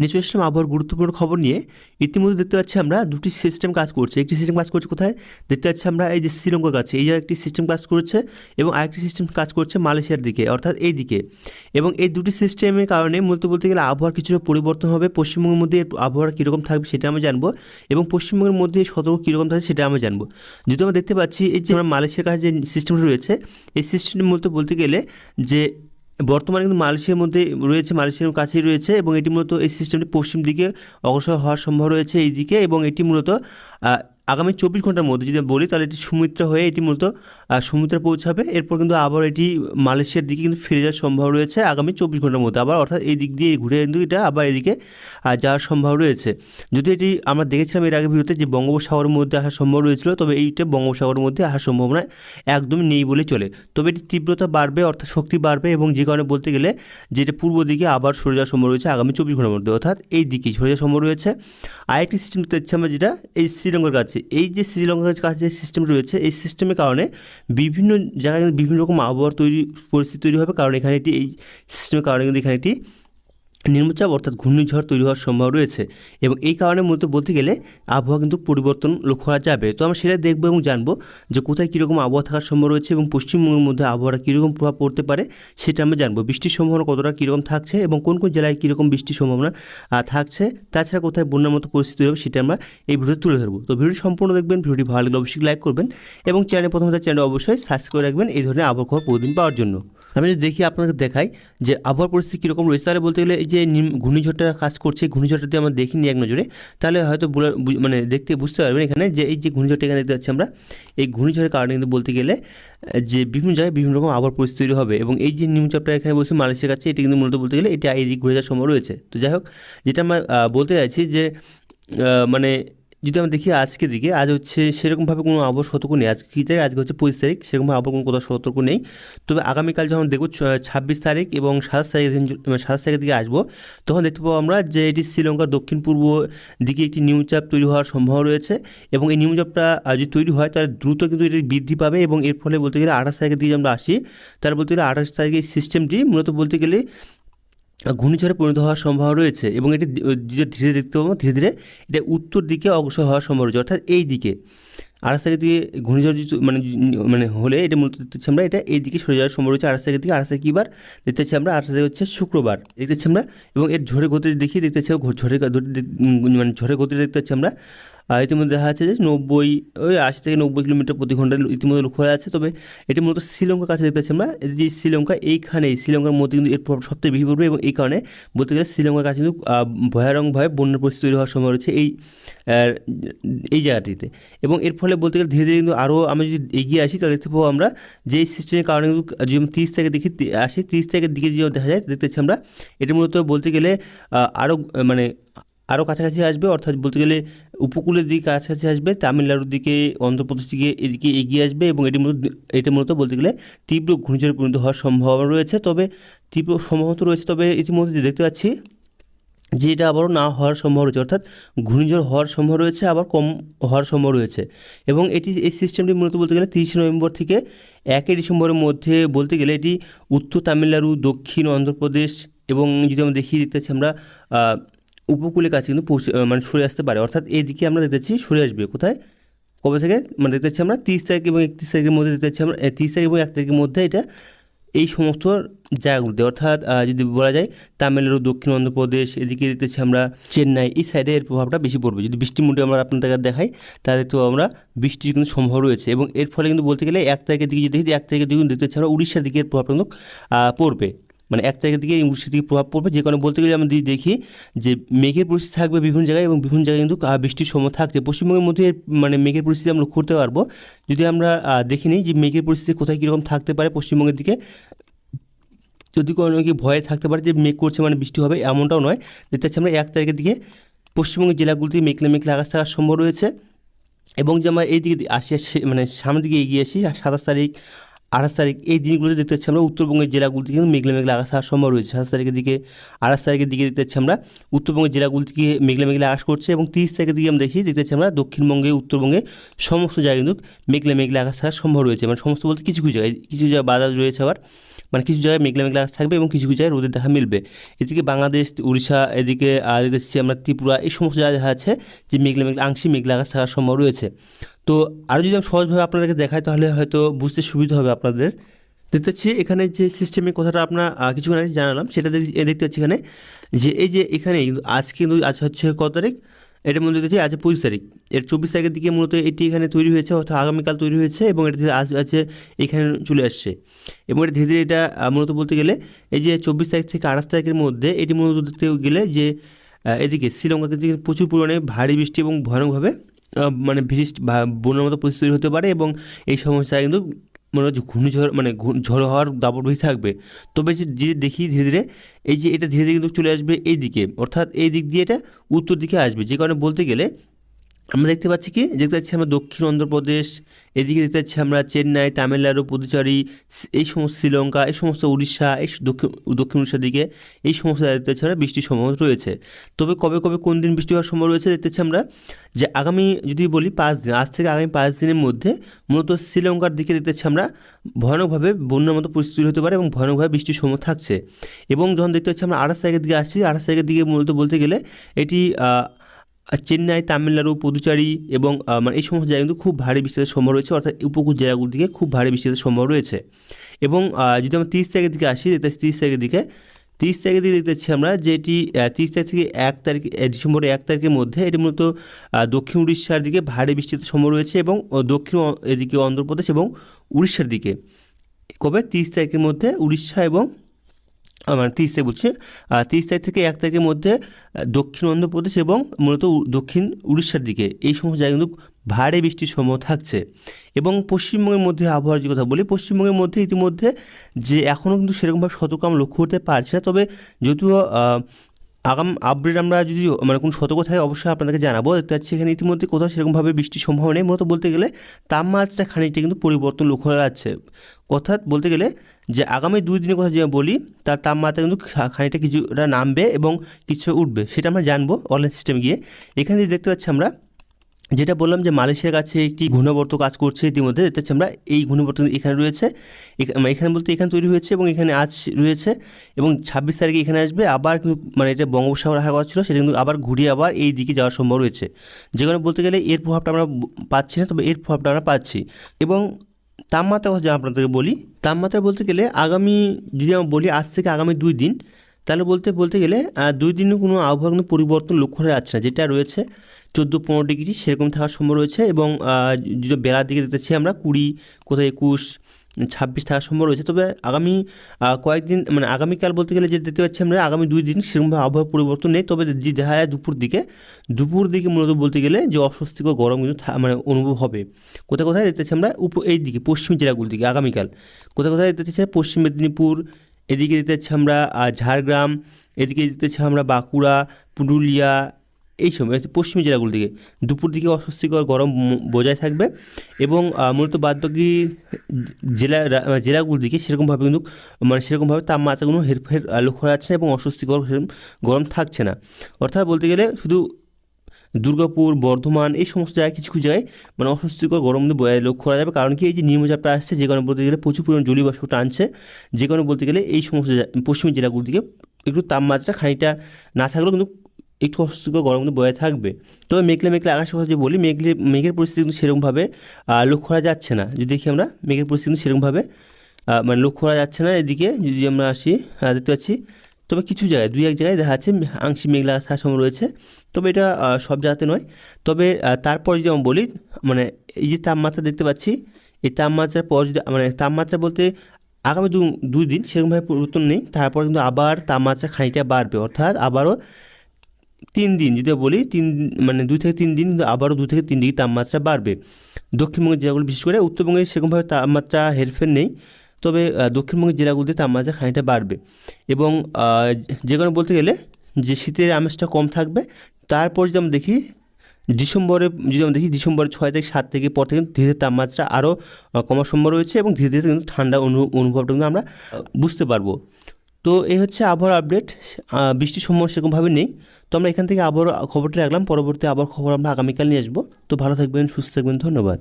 নেচুরাল system আবহাওয়ার গুরুত্বপূর্ণ খবর নিয়ে। ইতিমধ্যে দেখতে পাচ্ছি আমরা দুটি সিস্টেম কাজ করছে। একটি সিস্টেম কাজ করছে কোথায়? দেখতে পাচ্ছি আমরা এই যে শ্রীলঙ্কার কাছে এই জায়গায় একটি সিস্টেম কাজ করছে এবং আরেকটি সিস্টেম কাজ করছে মালয়েশিয়ার দিকে, অর্থাৎ এই দিকে। এবং এই দুটি সিস্টেমের কারণে মূলত বলতে গেলে আবহাওয়ার কিছুটা পরিবর্তন হবে, পশ্চিমবঙ্গের মধ্যে আবহাওয়া কীরকম থাকবে সেটা আমরা জানব এবং পশ্চিমবঙ্গের মধ্যে সতর্ক কীরকম থাকবে সেটা আমরা জানব। যদি আমরা দেখতে পাচ্ছি এই যে আমরা মালয়েশিয়ার কাছে যে সিস্টেমটা রয়েছে, এই সিস্টেমটি মূলত বলতে গেলে যে বর্তমানে কিন্তু মালয়েশিয়ার মধ্যে রয়েছে, মালয়েশিয়ার কাছেই রয়েছে এবং এটি মূলত এই সিস্টেমটি পশ্চিম দিকে অগ্রসর হওয়ার সম্ভব রয়েছে এই দিকে এবং এটি মূলত আগামী চব্বিশ ঘণ্টার মধ্যে যদি বলি, তাহলে এটি সুমিত্রা হয়ে এটি মূলত সুমিত্রা পৌঁছাবে। এরপর কিন্তু আবার এটি মালয়েশিয়ার দিকে কিন্তু ফিরে যাওয়ার সম্ভব রয়েছে আগামী চব্বিশ ঘণ্টার মধ্যে। আবার অর্থাৎ এই দিক দিয়ে ঘুরে কিন্তু এটা আবার এদিকে যাওয়ার সম্ভব রয়েছে। যদি এটি আমরা দেখেছিলাম এর আগে ভিডিওতে যে বঙ্গোপসাগরের মধ্যে আসার সম্ভব রয়েছিল, তবে এইটা বঙ্গোপসাগরের মধ্যে আসার সম্ভাবনা একদমই নেই বলে চলে। তবে এটি তীব্রতা বাড়বে, অর্থাৎ শক্তি বাড়বে এবং যে কারণে বলতে গেলে যেটা পূর্ব দিকে আবার সরে যাওয়ার সম্ভব রয়েছে আগামী চব্বিশ ঘণ্টার মধ্যে। অর্থাৎ এই দিকেই সরে যাওয়ার সম্ভব রয়েছে। আরেকটি সিস্টেম দেখছি আমরা যেটা, এই শ্রীলঙ্কার কাছে। এই যে শ্রীলঙ্কার কাছে যে সিস্টেম রয়েছে, এই সিস্টেমের কারণে বিভিন্ন জায়গায় বিভিন্ন রকম আবহাওয়ার তৈরি, পরিস্থিতি তৈরি হবে। কারণ এখানে একটি, এই সিস্টেমের কারণে কিন্তু এখানে একটি নিম্নচাপ অর্থাৎ ঘূর্ণিঝড় তৈরি হওয়ার সম্ভব রয়েছে এবং এই কারণে মূলত বলতে গেলে আবহাওয়া কিন্তু পরিবর্তন লক্ষ্য করা যাবে। তো আমরা সেটা দেখব এবং জানব যে কোথায় কীরকম আবহাওয়া থাকার সম্ভব রয়েছে এবং পশ্চিমবঙ্গের মধ্যে আবহাওয়াটা কীরকম প্রভাব পড়তে পারে সেটা আমরা জানব। বৃষ্টির সম্ভাবনা কতটা কীরকম থাকছে এবং কোন কোন জেলায় কীরকম বৃষ্টির সম্ভাবনা থাকছে, তাছাড়া কোথায় বন্যার মতো পরিস্থিতি হবে সেটা আমরা এই ভিডিওতে তুলে ধরবো। তো ভিডিওটি সম্পূর্ণ দেখবেন, ভিডিওটি ভালো লাগলে অবশ্যই লাইক করবেন এবং চ্যানেল প্রথমত চ্যানেল অবশ্যই সাবস্ক্রাইব করে রাখবেন এই ধরনের আবহাওয়া প্রতিদিন পাওয়ার জন্য। আমি যদি দেখি আপনাকে দেখাই যে আবহাওয়ার পরিস্থিতি কীরকম রয়েছে, তাহলে বলতে গেলে এই যে নিম, ঘূর্ণিঝড়টা কাজ করছে ঘূর্ণিঝড়টা যদি আমরা দেখিনি এক নজরে, তাহলে হয়তো মানে দেখতে বুঝতে পারবেন এখানে যে এই যে ঘূর্ণিঝড়টা এখানে দেখতে আমরা, এই ঘূর্ণিঝড়ের কারণে কিন্তু বলতে গেলে, যে বিভিন্ন জায়গায় বিভিন্ন রকম আবার পরিস্থিতি হবে এবং এই যে নিম্নচাপটা এখানে বলছি মালয়েশিয়ার কাছে, এটি কিন্তু মূলত বলতে গেলে এটা এই দিক ঘুরে যাওয়ার সম্ভব রয়েছে। তো যাই হোক, যেটা আমরা বলতে চাইছি যে মানে যদি আমরা দেখি আজকে দিকে আজ হচ্ছে সেরকমভাবে কোনো আবহাওয়া সতর্ক নেই। আজকে কী তারিখ? আজকে হচ্ছে পঁচিশ তারিখ। সেরকমভাবে আবহাওয়া কোনো কোথাও সতর্ক নেই। তবে আগামীকাল যখন দেখব ছাব্বিশ তারিখ এবং সাতাশ তারিখ মানে সাতাশ তারিখের দিকে আসব তখন দেখতে পাবো আমরা যে এটি শ্রীলঙ্কার দক্ষিণ পূর্ব দিকে একটি নিম্নচাপ তৈরি হওয়ার সম্ভাবনা রয়েছে এবং এই নিম্নচাপটা আহ, যদি তৈরি হয় তাহলে দ্রুত কিন্তু এটি বৃদ্ধি পাবে এবং এর ফলে বলতে গেলে আঠাশ তারিখের দিকে আমরা আসি তাহলে বলতে গেলে আঠাশ তারিখের সিস্টেমটি মূলত বলতে গেলে ঘূর্ণিঝড়ে পরিণত হওয়ার সম্ভাবনা রয়েছে এবং এটি ধীরে দেখতে পাবো ধীরে ধীরে এটা উত্তর দিকে অগ্রসর হওয়ার সম্ভাবনা রয়েছে অর্থাৎ এই দিকে। আঠাশ তারিখ দিকে ঘূর্ণিঝড় মানে মানে হলে এটা মূলত দেখতে পাচ্ছি আমরা এটা এই দিকে সরে যাওয়ার সম্ভব রয়েছে আঠাশ তারিখ থেকে আঠাশ তারিখ বার? দেখতে পাচ্ছি আমরা আঠাশ তারিখ হচ্ছে শুক্রবার দেখতে পাচ্ছি আমরা এবং এর ঝড়ের গতি দেখি দেখতে পাচ্ছি ঘ- ঝড়ের গা- গতি দেখ- উম, মানে ঝড়ের গতি দেখতে পাচ্ছি আমরা ইতিমধ্যে দেখা যাচ্ছে যে নব্বই ওই আশি থেকে নব্বই কিলোমিটার প্রতি ঘণ্টা ইতিমধ্যে লক্ষ্য করা যাচ্ছে। তবে এটি মূলত শ্রীলঙ্কার কাছে দেখতে পাচ্ছি আমরা যে শ্রীলঙ্কা এইখানেই শ্রীলঙ্কার মধ্যে কিন্তু এর প্রভাব সবথেকে বেশি পড়বে এবং এই কারণে বলতে গেলে শ্রীলঙ্কার কাছে কিন্তু আহ, ভয়ানকভাবে বন্যার পরিস্থিতি তৈরি হওয়ার সম্ভাবনা রয়েছে এই এই জায়গাটিতে। এবং এর ফলে বলতে গেলে ধীরে ধীরে কিন্তু আরও আমরা যদি এগিয়ে আসি তাহলে দেখতে পাবো আমরা যে সিস্টেমের কারণে কিন্তু যদি তিরিশ তারিখে দেখি আসি তিরিশ তারিখের দিকে যদি দেখা যায় দেখতে পাচ্ছি আমরা এটি মূলত বলতে গেলে আরও মানে আরও কাছাকাছি আসবে, অর্থাৎ বলতে গেলে উপকূলের দিকে কাছাকাছি আসবে, তামিলনাড়ুর দিকে অন্ধ্রপ্রদেশ দিকে এদিকে এগিয়ে আসবে এবং এটি মূলত, এটা মূলত বলতে গেলে তীব্র ঘূর্ণিঝড়ে পরিণত হওয়ার সম্ভাবনা রয়েছে। তবে তীব্র সম্ভাবনা রয়েছে, তবে ইতিমধ্যে দেখতে পাচ্ছি যে এটা আবারও না হওয়ার সম্ভব রয়েছে, অর্থাৎ ঘূর্ণিঝড় হওয়ার সম্ভব রয়েছে, আবার কম হওয়ার সম্ভব রয়েছে। এবং এটি, এই সিস্টেমটি মূলত বলতে গেলে তিরিশে নভেম্বর থেকে একই ডিসেম্বরের মধ্যে বলতে গেলে এটি উত্তর তামিলনাড়ু, দক্ষিণ অন্ধ্রপ্রদেশ এবং যদি আমরা দেখি দেখতে আমরা উপকূলের কাছে কিন্তু মানে সরে আসতে পারে। অর্থাৎ এই দিকে আমরা দেখতে পাচ্ছি সরে আসবে। কোথায়? কবে থেকে? মানে দেখতে পাচ্ছি আমরা তিরিশ তারিখ এবং একত্রিশ তারিখের মধ্যে দেখতে পাচ্ছি আমরা তিরিশ তারিখ এবং এক তারিখের মধ্যে এটা, এই সমস্ত জায়গাগুলোতে। অর্থাৎ যদি বলা যায় তামিলনাড়ু, দক্ষিণ অন্ধ্রপ্রদেশ, এদিকে দেখতেছি আমরা চেন্নাই, এই সাইডে এর প্রভাবটা বেশি পড়বে। যদি বৃষ্টি মুডে আমরা আপনাদের দেখাই, তাহলে তো আমরা বৃষ্টির কিন্তু সম্ভব রয়েছে। এবং এর ফলে কিন্তু বলতে গেলে এক তারিখের দিকে যদি দেখি, এক তারিখের দিকে কিন্তু দেখতে পাচ্ছি আমরা উড়িষ্যার দিকে এর প্রভাবটা কিন্তু পড়বে। মানে এক তারিখের দিকে উড়িষ্যার দিকে প্রভাব পড়বে। যে কারণে বলতে গেলে আমরা দেখি যে মেঘের পরিস্থিতি থাকবে বিভিন্ন জায়গায় এবং বিভিন্ন জায়গায় কিন্তু বৃষ্টির সময় থাকছে। পশ্চিমবঙ্গের মধ্যে মানে মেঘের পরিস্থিতি আমরা করতে পারব। যদি আমরা দেখে নিই যে মেঘের পরিস্থিতি কোথায় কীরকম থাকতে পারে পশ্চিমবঙ্গের দিকে, যদি কোনো কি ভয়ে থাকতে পারে যে মেঘ করছে মানে বৃষ্টি হবে, এমনটাও নয়। দেখতে পাচ্ছি আমরা এক তারিখের দিকে পশ্চিমবঙ্গের জেলাগুলিতে মেঘলা মেঘলা আকাশ থাকার সম্ভব রয়েছে এবং যে আমরা এই দিকে আসি- মানে সামনের দিকে এগিয়ে আসি, সাতাশ তারিখ আঠাশ তারিখ, এই দিনগুলোতে দেখতে পাচ্ছি আমরা উত্তরবঙ্গের জেলাগুলিতে কিন্তু মেঘলা মেঘলা আকাশ থাকার সম্ভব রয়েছে। সাতাশ তারিখের দিকে, আঠাশ তারিখের দিকে দেখতে পাচ্ছি আমরা উত্তরবঙ্গের জেলাগুলি থেকে মেঘলা মেঘলা আকাশ করছে এবং তিরিশ তারিখের দিকে আমরা দেখি, দেখতে পাচ্ছি আমরা দক্ষিণবঙ্গে, উত্তরবঙ্গে সমস্ত জায়গায় কিন্তু মেঘলা মেঘলা আকাশ থাকার সম্ভব রয়েছে। মানে সমস্ত বলতে কিছু কিছু জায়গায় কিছু জায়গায় বাদল রয়েছে আবার। মানে কিছু জায়গায় মেঘলা মেঘলা আকাশ থাকবে এবং কিছু কিছু জায়গায় রোদের দেখা মিলবে। এদিকে বাংলাদেশ, উড়িষ্যা, এদিকে আর দেখছি আমরা ত্রিপুরা, এই সমস্ত জায়গায় দেখা যাচ্ছে যে মেঘলা মেঘলা, আংশিক মেঘলা আকাশ থাকার সম্ভব রয়েছে। তো আরও যদি সহজভাবে আপনাদেরকে দেখাই, তাহলে হয়তো বুঝতে সুবিধা হবে আপনাদের। দেখতে পাচ্ছি এখানে যে সিস্টেমের কথাটা আপনার কিছুক্ষণ আগে জানালাম, সেটা দেখ- দেখতে পাচ্ছি এখানে যে এই যে এখানে আজকে কিন্তু, আজ হচ্ছে কত তারিখ? এটার মধ্যে দেখছি আজ পঁচিশ তারিখ। এর চব্বিশ তারিখের দিকে মূলত এটি এখানে তৈরি হয়েছে, অর্থাৎ আগামীকাল তৈরি হয়েছে এবং এটা আজ আছে এখানে চলে আসছে। এবং এটা ধীরে ধীরে এটা মূলত বলতে গেলে এই যে চব্বিশ তারিখ থেকে আঠাশ তারিখের মধ্যে এটি মূলত দেখতে গেলে যে এদিকে শ্রীলঙ্কা কিন্তু প্রচুর পরিমাণে ভারী বৃষ্টি এবং ভয়ানকভাবে মানে বৃষ্টি বা- বন্যার মতো পরিস্থিতি তৈরি হতে পারে এবং এই সমস্যা কিন্তু মনে হচ্ছে ঘূর্ণিঝড় মানে ঝড়ো হওয়ার দাপট বেশি থাকবে। তবে যে দেখি ধীরে ধীরে, এই যে এটা ধীরে ধীরে কিন্তু চলে আসবে এই দিকে অর্থাৎ এই দিক দিয়ে এটা উত্তর দিকে আসবে। যে কারণে বলতে গেলে আমরা দেখতে পাচ্ছি কি? দেখতে পাচ্ছি আমরা দক্ষিণ অন্ধ্রপ্রদেশ, এদিকে দেখতে পাচ্ছি আমরা চেন্নাই, তামিলনাড়ু, পুদুচেরি এই সমস্ত শ্রীলঙ্কা, এই সমস্ত উড়িষ্যা, এই দক্ষিণ দক্ষিণ উড়িষ্যার দিকে এই সমস্ত দেখতে পাচ্ছি আমরা বৃষ্টির সম্ভাবনা রয়েছে। তবে কবে কবে, কোন দিন বৃষ্টি হওয়ার সম্ভব রয়েছে দেখতে আমরা যে আগামী, যদি বলি পাঁচ দিন, আজ থেকে আগামী পাঁচ দিনের মধ্যে মূলত শ্রীলঙ্কার দিকে দেখতে পাচ্ছি আমরা ভয়ানকভাবে বন্যার মতো পরিস্থিতি হতে পারে এবং ভয়ানকভাবে বৃষ্টির সম্ভাবনা থাকছে। এবং যখন দেখতে পাচ্ছি আমরা আঠাশ তারিখের দিকে আসছি আঠাশ তারিখের দিকে মূলত বলতে গেলে এটি চেন্নাই, তামিলনাড়ু, পুদুচেরি এবং মানে এই সমস্ত জায়গায় কিন্তু খুব ভারী বৃষ্টির সম্ভব রয়েছে, অর্থাৎ উপকূল জায়গাগুলোর দিকে খুব ভারী বৃষ্টির সম্ভব রয়েছে। এবং যদি আমরা তিরিশ তারিখের দিকে আসি দেখতে তিরিশ তারিখের দিকে, তিরিশ তারিখের দিকে দেখতে পাচ্ছি আমরা যে এটি তিরিশ তারিখ থেকে এক তারিখ ডিসেম্বরের এক তারিখের মধ্যে এটি মূলত দক্ষিণ উড়িষ্যার দিকে ভারী বৃষ্টির সম্ভব রয়েছে এবং দক্ষিণ এদিকে অন্ধ্রপ্রদেশ এবং উড়িষ্যার দিকে। কবে? তিরিশ তারিখের মধ্যে উড়িষ্যা এবং মানে তিরিশ তারিখ বলছি তিরিশ তারিখ থেকে এক তারিখের মধ্যে দক্ষিণ অন্ধ্রপ্রদেশ এবং মূলত দক্ষিণ উড়িষ্যার দিকে এই সমস্ত জায়গায় কিন্তু ভারী বৃষ্টির সময় থাকছে। এবং পশ্চিমবঙ্গের মধ্যে আবহাওয়ার যে কথা বলি, পশ্চিমবঙ্গের মধ্যে ইতিমধ্যে যে এখনও কিন্তু সেরকমভাবে সতর্ক আমরা লক্ষ্য করতে পারছি না। তবে যদিও আগাম আপডেট আমরা যদি মানে কোনো সতর্ক অবশ্যই আপনাদেরকে জানাব। দেখতে পাচ্ছি এখানে ইতিমধ্যে কোথাও সেরকমভাবে বৃষ্টির সম্ভাবনা নেই। মূলত বলতে গেলে তাপমাত্রা খানিকটা কিন্তু পরিবর্তন লক্ষ্য করা যাচ্ছে। অর্থাৎ বলতে গেলে যে আগামী দুই দিনের কথা যে বলি, তার তাপমাত্রা কিন্তু খানিকটা কিছুটা নামবে এবং কিছু উঠবে। সেটা আমরা জানব অনলাইন সিস্টেমে গিয়ে। এখানে দেখতে পাচ্ছি আমরা যেটা বললাম যে মালয়েশিয়ার কাছে একটি ঘূর্ণাবর্ত কাজ করছে ইতিমধ্যে, দেখতে আমরা এই ঘূর্ণাবর্ত এখানে রয়েছে। মানে এখানে বলতে এখানে তৈরি হয়েছে এবং এখানে আজ রয়েছে এবং ছাব্বিশ তারিখে এখানে আসবে। আবার কিন্তু মানে এটা বঙ্গোপসাগর রাখা কথা ছিল, সেটা কিন্তু আবার ঘুরিয়ে আবার এই দিকে যাওয়ার সম্ভব রয়েছে। যেখানে বলতে গেলে এর প্রভাবটা আমরা পাচ্ছি না, তবে এর প্রভাবটা আমরা পাচ্ছি। এবং তাপমাত্রা যদি আপনাদেরকে বলি, তাপমাত্রা বলতে গেলে আগামী, যদি আমরা বলি আজ থেকে আগামী দুই দিন তাহলে বলতে বলতে গেলে দুই দিনে কোনো আবহাওয়া কিন্তু পরিবর্তন লক্ষ্য করা যাচ্ছে না। যেটা রয়েছে, চোদ্দ পনেরো ডিগ্রি সেরকম থাকার সম্ভব রয়েছে এবং যদি বেলার দিকে দেখতেছি আমরা, কুড়ি, কোথায় একুশ, ছাব্বিশ থাকার সম্ভব রয়েছে। তবে আগামী কয়েকদিন মানে আগামীকাল বলতে গেলে যে দেখতে পাচ্ছি আমরা, আগামী দুই দিন সেরকমভাবে আবহাওয়ার পরিবর্তন নেই। তবে যে দেখা যায় দুপুর দিকে দুপুর দিকে মূলত বলতে গেলে যে অস্বস্তিকর গরম কিন্তু মানে অনুভব হবে। কোথায় কোথায় দেখতে আমরা, উপ, এই দিকে, পশ্চিম জেলাগুলোর দিকে, আগামীকাল। কোথায় কোথায় দেখতে পশ্চিম মেদিনীপুর এদিকে দেখতে পাচ্ছি আমরা ঝাড়গ্রাম এদিকে দেখতে পাচ্ছি আমরা বাঁকুড়া পুরুলিয়া এই সময় পশ্চিমী জেলাগুলোর দিকে। দুপুর দিকে অস্বস্তিকর গরম বজায় থাকবে এবং মূলত বাদবাকি জেলা মানে জেলাগুলোর দিকে সেরকমভাবে কিন্তু মানে সেরকমভাবে তাপমাত্রাগুলো হেরফের আহ, লক্ষ্য যাচ্ছে না এবং অস্বস্তিকর গরম থাকছে না। অর্থাৎ বলতে গেলে শুধু দুর্গাপুর, বর্ধমান, এই সমস্ত জায়গায় কিছু কিছু জায়গায় মানে অস্বস্তিকর গরম বজায় লক্ষ্য করা যাবে। কারণ কি এই যে নিম্নচাপটা আসছে, যে কারণে বলতে গেলে প্রচুর পরিমাণ জলীয় বাষ্প টানছে, যে কারণে বলতে গেলে এই সমস্ত পশ্চিমী জেলাগুলোর দিকে একটু তাপমাত্রা খানিকটা না থাকলেও কিন্তু একটু অস্বস্তিকর গরম কিন্তু বজায় থাকবে। তবে মেঘলে মেঘলে আকাশের কথা যে বলি, মেঘলে মেঘের পরিস্থিতি কিন্তু সেরকমভাবে লক্ষ্য করা যাচ্ছে না। যদি দেখি আমরা, মেঘের পরিস্থিতি কিন্তু সেরকমভাবে মানে লক্ষ্য করা যাচ্ছে না। এদিকে যদি আমরা আসি দেখতে পাচ্ছি তবে কিছু জায়গায়, দুই এক জায়গায় দেখা যাচ্ছে আংশিক মেঘলা আসার রয়েছে। তবে এটা সব জায়গাতে নয়। তবে তারপর যদি আমি বলি মানে এই যে তাপমাত্রা দেখতে পাচ্ছি, এই তাপমাত্রার পর যদি মানে তাপমাত্রা বলতে আগামী দু, দুই দিন সেরকমভাবে পরিবর্তন নেই। তারপর কিন্তু আবার তাপমাত্রা খানিকটা বাড়বে। অর্থাৎ আবারও তিন দিন, যদি বলি, তিন মানে দুই থেকে তিন দিন, কিন্তু আবারও দু থেকে তিন ডিগ্রি তাপমাত্রা বাড়বে। দক্ষিণবঙ্গের জেলাগুলো বিশেষ করে, উত্তরবঙ্গে সেরকমভাবে তাপমাত্রা হেরফের নেই। তবে দক্ষিণবঙ্গের জেলাগুলিতে তাপমাত্রা খানিকটা বাড়বে এবং যে কোনো বলতে গেলে যে শীতের আমেজটা কম থাকবে, তারপর যদি আমরা দেখি ডিসেম্বরে, যদি আমরা দেখি ডিসেম্বরের ছয় থেকে সাত থেকে পর থেকে ধীরে ধীরে তাপমাত্রা আরও কমার সম্ভব রয়েছে এবং ধীরে ধীরে কিন্তু ঠান্ডা অনু, অনুভবটা কিন্তু আমরা বুঝতে পারব। তো এই হচ্ছে আবহাওয়ার আপডেট। বৃষ্টির সম্ভাবনা সেরকমভাবে নেই। তো আমরা এখান থেকে আবহাওয়ার খবরটা রাখলাম। পরবর্তী আবহাওয়ার খবর আমরা আগামীকাল নিয়ে আসব। তো ভালো থাকবেন, সুস্থ থাকবেন। ধন্যবাদ।